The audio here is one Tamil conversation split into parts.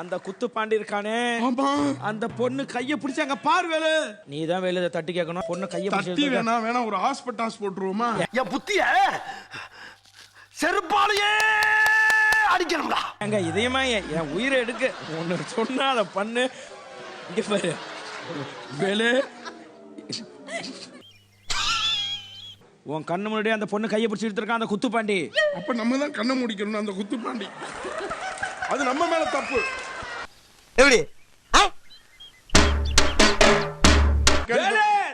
அந்த குத்து பாண்டி இருக்கானே. ஆமா. அந்த பொண்ணு கைய பிடிச்சு அங்க பார் வேலு. நீ தான் வேலு இதை தட்டி கேட்கணும். பொண்ணு கைய தட்டி பிடிச்சி வேணா வேணா ஒரு ஹாஸ்பிட்டாஸ் போட்டுருவோமா? என் புத்திய செருப்பாலேயே அடிக்கணும்டா. எங்க இதயமா என் என் உயிரை எடுக்க ஒன்னு சொன்னா அதை பண்ணு. இங்க பாரு. வேலு. உன் கண்ணு முன்னாடி அந்த பொண்ணு கையை பிடிச்சி எடுத்திருக்கான் அந்த குத்து பாண்டி. அப்ப நம்ம தான் கண்ணை முடிக்கணும் அந்த குத்து பாண்டி. அது நம்ம மேல தப்பு. எப்படி?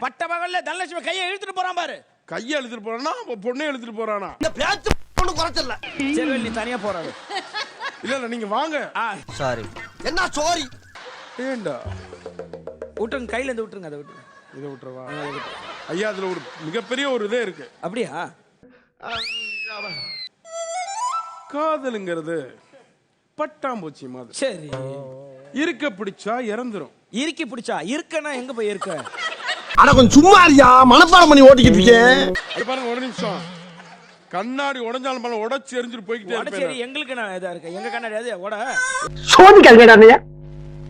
பட்ட பகல்ல தனலட்சுமி கையை இழுத்துட்டு போறான் பாரு. கையை எழுத்துட்டு போறானா பொண்ணே எழுத்துட்டு போறானா? இந்த பேச்சு ஒண்ணு குறைச்சல சரி நீ தனியா போறாரு இல்ல இல்ல நீங்க வாங்க. சாரி என்ன சாரி ஏண்டா? விட்டுருங்க கையில இருந்து விட்டுருங்க அதை விட்டுருங்க. இதை விட்டுறவா? ஐயா அதுல ஒரு மிகப்பெரிய ஒரு இதே இருக்கு. அப்படியா? காதலுங்கிறது பட்டாம்பூச்சி மாதிரி சரி. இருக்க பிடிச்சா இறந்துரும். இறுக்கி பிடிச்சா இருக்கனா எங்க போய் இருக்க? அட கொஞ்சம் சும்மா இருக்கியா? மனப்பாடம் பண்ணி ஓட்டிக்கிட்டு இருக்கேன் பாருங்க ஒரு நிமிஷம். கண்ணாடி உடஞ்சாலும் பல உடச்சு எரிஞ்சுட்டு போய்கிட்டே உட சரி இருப்பேன் எங்களுக்கு நான் இதா இருக்கு எங்க கண்ணாடி அது? உட சோதிக்காதீங்கடா அண்ணையா.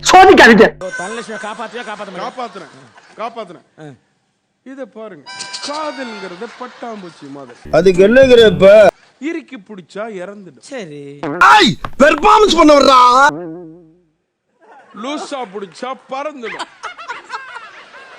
சோதிக்காதீங்க. தனலட்சுமி காப்பாத்துவே காப்பாத்த மாட்டேன் காப்பாத்துறேன் காப்பாத்துறேன். இத பாருங்க காதல்ங்கிறது பட்டாம்பூச்சி மாதிரி அதுக்கு என்னங்கிறப்ப இறுக்கி பிடிச்சா இறந்துடும். சரி. பெர்ஃபார்மன்ஸ் பண்ண வர்றா லூசா பிடிச்சா பறந்துடும்.